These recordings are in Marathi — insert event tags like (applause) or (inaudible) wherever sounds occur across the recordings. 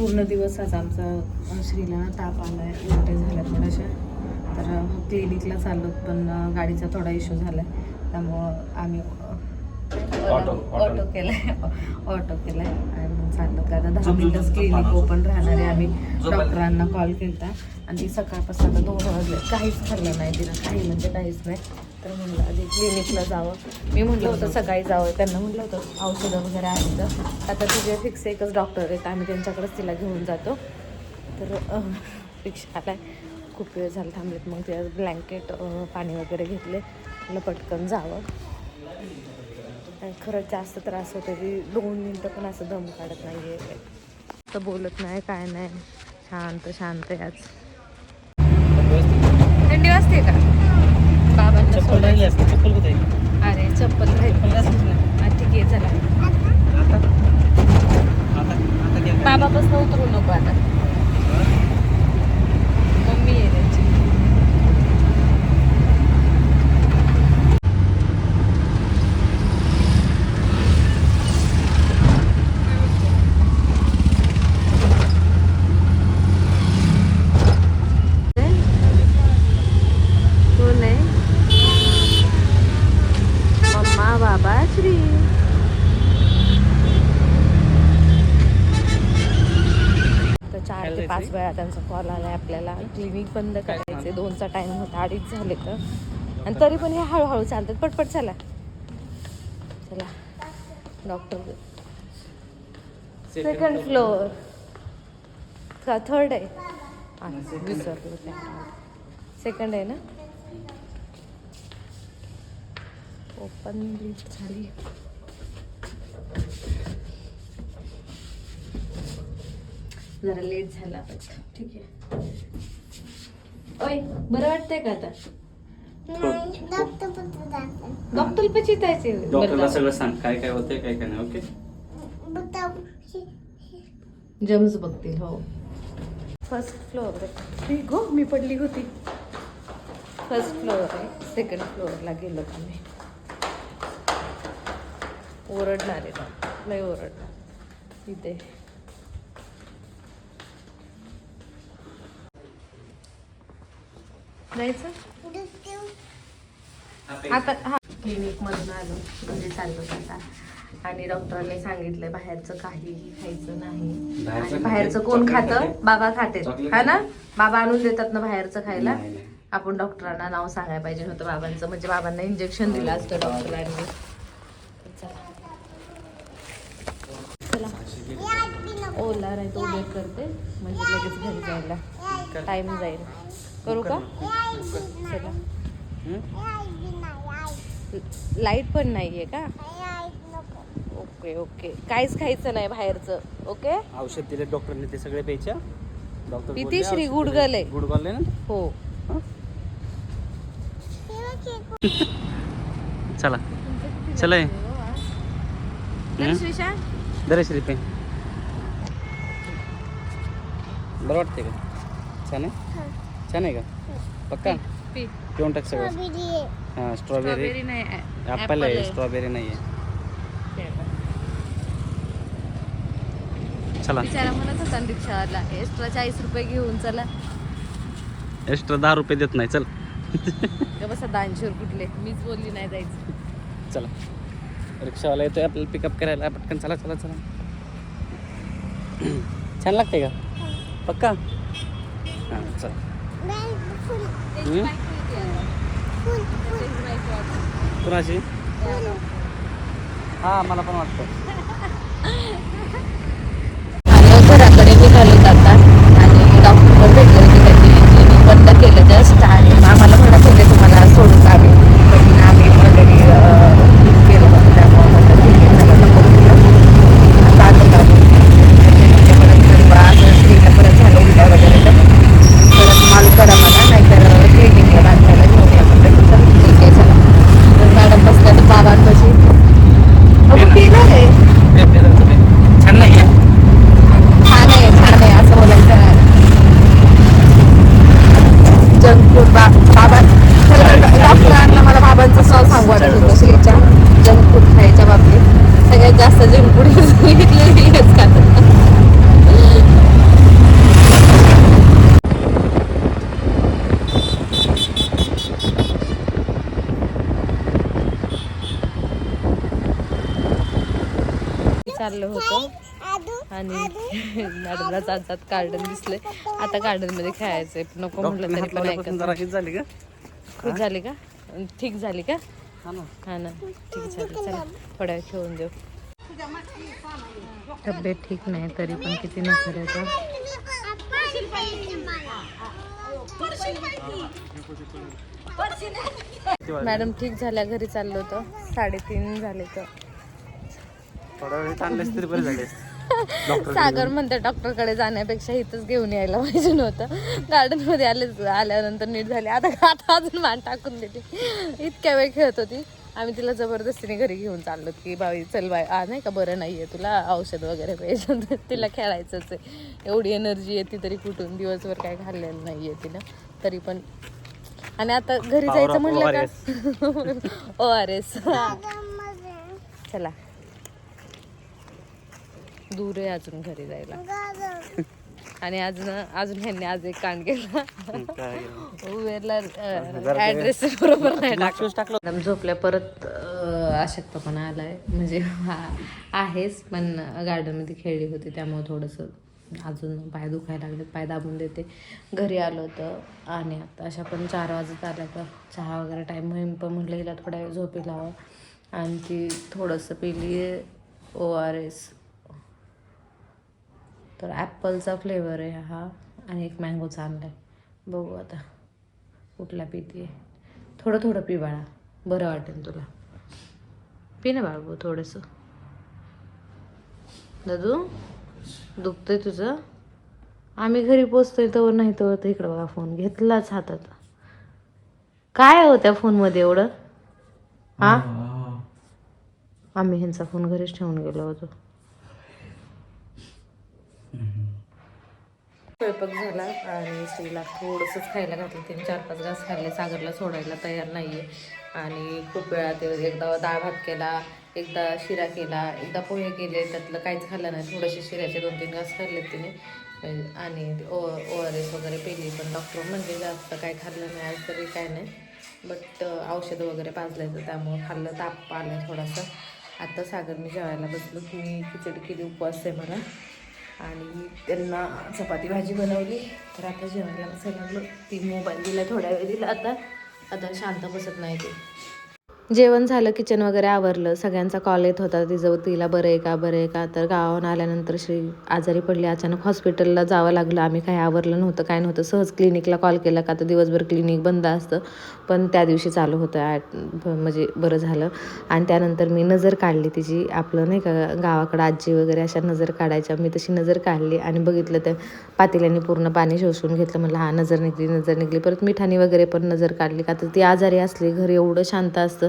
पूर्ण दिवस आज आमचा श्रीला ताप आला आहे उलट्या झाल्या थोड्याशा तर क्लिनिकला चाललो पण गाडीचा थोडा इश्यू झाला आहे त्यामुळं आम्ही ऑटो, ऑटो. ऑटो केलाय. (laughs) ऑटो केलाय. आणि चाललो का आता दहा मिनिटच क्लिनिक. ओपन राहणार आहे आम्ही. डॉक्टरांना कॉल केला आणि ती सकाळपासून आता दोन वाजले. काहीच खाल्लं नाही तिनं काही म्हणजे काहीच नाही. तर म्हणलं आधी क्लिनिकला जावं. मी म्हटलं होतं सकाळी जावं. त्यांना म्हटलं होतं औषधं वगैरे आहेत तर. आता तुझे फिक्स एकच डॉक्टर आहेत. आम्ही त्यांच्याकडेच तिला घेऊन जातो. तर रिक्षा आलाय. खूप वेळ झाला थांबलेत. मग ते ब्लँकेट पाणी वगैरे घेतले. म्हटलं पटकन जावं. आणि खरंच जास्त त्रास होतो की दोन मिनटं पण असं दम काढत नाही आहे तर बोलत नाही काय नाही. शांत शांत आहे आज. थंडी वाजते का बाबांना चप्पल सोडायचं. राहिली असते चप्पल कुठे अरे चप्पल राहील हा, ठीक आहे चला आता आता आता काय बाबापासून उतरू नको आता मम्मी आहे त्यांची कोण आहे मम्मा तर चार ते पाच वेळा त्यांचा कॉल आलाय आपल्याला. क्लिनिक बंद करायचे दोनचा टाइम होता अडीच झाले तर. आणि तरी पण हे हळूहळू चालतात. पटपट चला. चला. डॉक्टर सेकंड फ्लोअर का थर्ड आहे. विसरलो सेकंड आहे ना? ओपन लिफ्ट झाली. जरा लेट झाला पण ठीक आहे. ओय बरं वाटतंय का आता? डॉक्टर पची जायचे डॉक्टरला सगळं सांग काय काय होतंय काय काय नाही ओके? जम्स बघतील हो. फर्स्ट फ्लोअर आहे. गो मी पडली होती. फर्स्ट फ्लोअर आहे. सेकंड फ्लोअरला गेलो आम्ही ओरडणार आहे ना नाही ओरडणार. इथे. जायचं? आता हा. क्लिनिकमधून आलो. म्हणजे चाललो आता. आणि डॉक्टरांनी सांगितलंय बाहेरचं काहीही खायचं नाही. बाहेरचं आणि खाते? बाहेरचं कोण खातं? खाते? बाबा खाते. हा ना? बाबा आणून देतात ना बाहेरचं खायला. आपण डॉक्टरांना नाव सांगायला पाहिजे होतं बाबांचं. म्हणजे बाबांना इंजेक्शन दिलं असतं डॉक्टरांनी. चला. ओला नाही तो वेट करते म्हणजे लगेच घरी जायला. टाइम जाईल करू का? चला. लाइट पण नाहीये का? ओके ओके काहीच खायचं नाही बाहेरचं. ओके औषध दिले डॉक्टरने ते सगळे प्यायच्या डॉक्टर किती श्री गुडगल. आहे. गुडगल आहे ना? हो. चला. चला. चल श्रीशा दरे श्रीपे बरं वाटते का? छान आहे? छान आहे का? पक्का? पी. पिऊन टाक सगळं. हां स्ट्रॉबेरी ॲपल आहे. स्ट्रॉबेरी नाही आहे. चला. बिचारा म्हणत होता रिक्षावाला एक्स्ट्रा चाळीस रुपये घेऊन चला. एक्स्ट्रा दहा रुपये देत नाही चल. बसा दानशूर कुठले? मीच बोलली नाही जायचं. चला. रिक्षावाला येतोय आपल्याला पिकअप करायला. पटकन चला चला चला. छान लागते का? पक्का? हां चला. कुणाची? हां मला पण वाटतं फूड बाबा डॉक्टरांना मला बाबांचं सॉ सांगू वाटत होतं श्रीच्या जंक फूड खायच्या बाबतीत सगळ्यात जास्त जंक फूड घेतलेली खातात चाललो होतो. आणि (laughs) मॅडमला जात जात गार्डन दिसले आता गार्डनमध्ये खेळायचंय. नको म्हटलं तरी पण ऐकत झाली का? खुश झाली का? ठीक झाली का? हा ना. हा ठीक झाली. चला थोड्या वेळ खेळून देऊ. तब्येत ठीक नाही तरी पण किती नखर येतो मॅडम ठीक झाल्या घरी चाललो होतो. साडेतीन झाले तर. थोडा वेळ तरी बरे झाले सागर म्हणते डॉक्टरकडे जाण्यापेक्षा इथंच घेऊन यायला पाहिजे नव्हतं. गार्डनमध्ये आले आल्यानंतर नीट झाले. आता आता अजून मान टाकून देते. इतक्या वेळ खेळत होती. आम्ही तिला जबरदस्तीने घरी घेऊन चाललो की बाई चल बाई आ नाही का बरं नाहीये तुला औषध वगैरे पाहिजे तर तिला खेळायचंच आहे. एवढी एनर्जी येते तरी कुठून? दिवसभर काय खाल्लेलं नाहीये तिला तरी पण. आणि आता घरी जायचं म्हणलं का? ओ आर एस चला. दूर आहे अजून घरी जायला. (laughs) आणि अजून अजून ह्यांनी आज एक कांड केला. काय उबेरला ऍड्रेस बरोबर नाही टाकला. मॅडम झोपल्या परत अशक्तपणा आलाय. म्हणजे हा- आहेच पण गार्डनमध्ये खेळली होती त्यामुळे थोडंसं अजून पाय दुखायला लागले पाय दाबून देते. घरी आलो होतं आणि आता अशा पण चार वाजत आल्या तर चहा वगैरे टाईम होईन पण म्हटलं हिला थोडा वेळ झोपी लावा. आणि ती थोडंसं पिली ओ आर एस तर ॲपलचा फ्लेवर आहे हा आणि एक मँगोचा आणला आहे. बघू आता कुठला पिते थोडं थोडं पी बाळा. बरं वाटेल तुला. पी ना बाळगू थोडंसं. दादू दुखतंय तुझं? आम्ही घरी पोचतोय तर नाही तर इकडं बघा फोन घेतलाच हातात काय हो त्या फोनमध्ये एवढं? हा? आम्ही ह्यांचा फोन घरीच ठेवून गेलो होतो. स्वयंपाक झाला आणि स्त्रीला थोडंसंच खायला घातलं. तीन चार पाच घास खाल्ले. सागरला सोडायला तयार नाही आहे आणि खूप वेळा ते एकदा डाळ भात केला एकदा शिरा केला एकदा पोहे केले. त्यातलं काहीच खाल्लं नाही. थोडेसे शिऱ्याचे दोन तीन घास खाल्ले तिने. आणि ओ ओ आर एस वगैरे पेली. पण डॉक्टर म्हणजे जास्त काय खाल्लं नाही आज तरी काय नाही. बट औषधं वगैरे पाजलायचं तर त्यामुळं खाल्लं ताप आलं थोडासा. आता सागर मी जेवायला बसलो. मी खिचडी केली. उपवास आहे मला. आणि त्यांना चपाती भाजी बनवली. तर आता जेवायला बसायला लागलो. ती मोबाईल दिला थोड्या वेळ दिला. आता आता शांत बसत नाही ते. जेवण झालं किचन वगैरे आवरलं. सगळ्यांचा कॉल येत होता तिचं तिला बरं आहे का? बरं आहे का? तर गावाहून आल्यानंतर श्री आजारी पडली. अचानक हॉस्पिटलला जावं लागलं. आम्ही काही आवरलं नव्हतं काय नव्हतं. सहज क्लिनिकला कॉल केला का? तर दिवसभर क्लिनिक बंद असतं. पण त्या दिवशी चालू होतं ॲट म्हणजे बरं झालं. आणि त्यानंतर मी नजर काढली तिची. आपलं नाही का गावाकडं आजी वगैरे अशा नजर काढायच्या. मी तशी नजर काढली आणि बघितलं तर पातेल्याने पूर्ण पाणी शोषून घेतलं. म्हटलं हा नजर निघली नजर निघली. परत मिठानी वगैरे पण नजर काढली का? तर ती आजारी असली घर एवढं शांत असतं.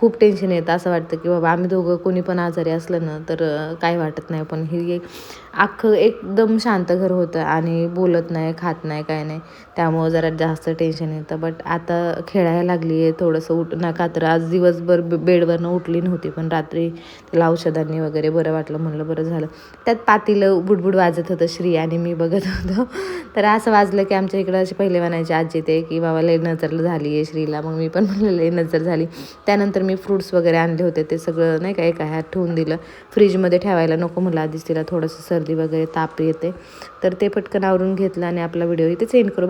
खूप टेन्शन येतं असं वाटतं की बाबा आम्ही दोघं कोणी पण आजारी असलं ना तर काय वाटत नाही. पण ही एक अख्खं एकदम शांत घर होतं आणि बोलत नाही खात नाही काय नाही. त्यामुळं जरा जास्त टेन्शन येतं. बट आता खेळायला लागली आहे थोडंसं उठ नका तर आज दिवसभर बेडवरनं उठली नव्हती पण रात्री तिला औषधांनी वगैरे बरं वाटलं म्हणलं बरं झालं. त्यात पातीलं बुडबुड वाजत होतं श्री आणि मी बघत होतो. तर असं वाजलं की आमच्या इकडं असे पहिले म्हणायचे आजी ते की बाबा लय नजर झाली आहे श्रीला. मग मी पण म्हणलं लय नजर झाली. त्यानंतर मी फ्रूट्स वगैरे आणले होते ते सगळं नाही का एका ह्यात ठेवून दिलं. फ्रीजमध्ये ठेवायला नको म्हणलं आधीच तिला थोडंसं सर्दी वगैरे ताप येते. तर ते पटकन आवरून घेतलं आणि आपला व्हिडिओ इथे सेंड करू. बाय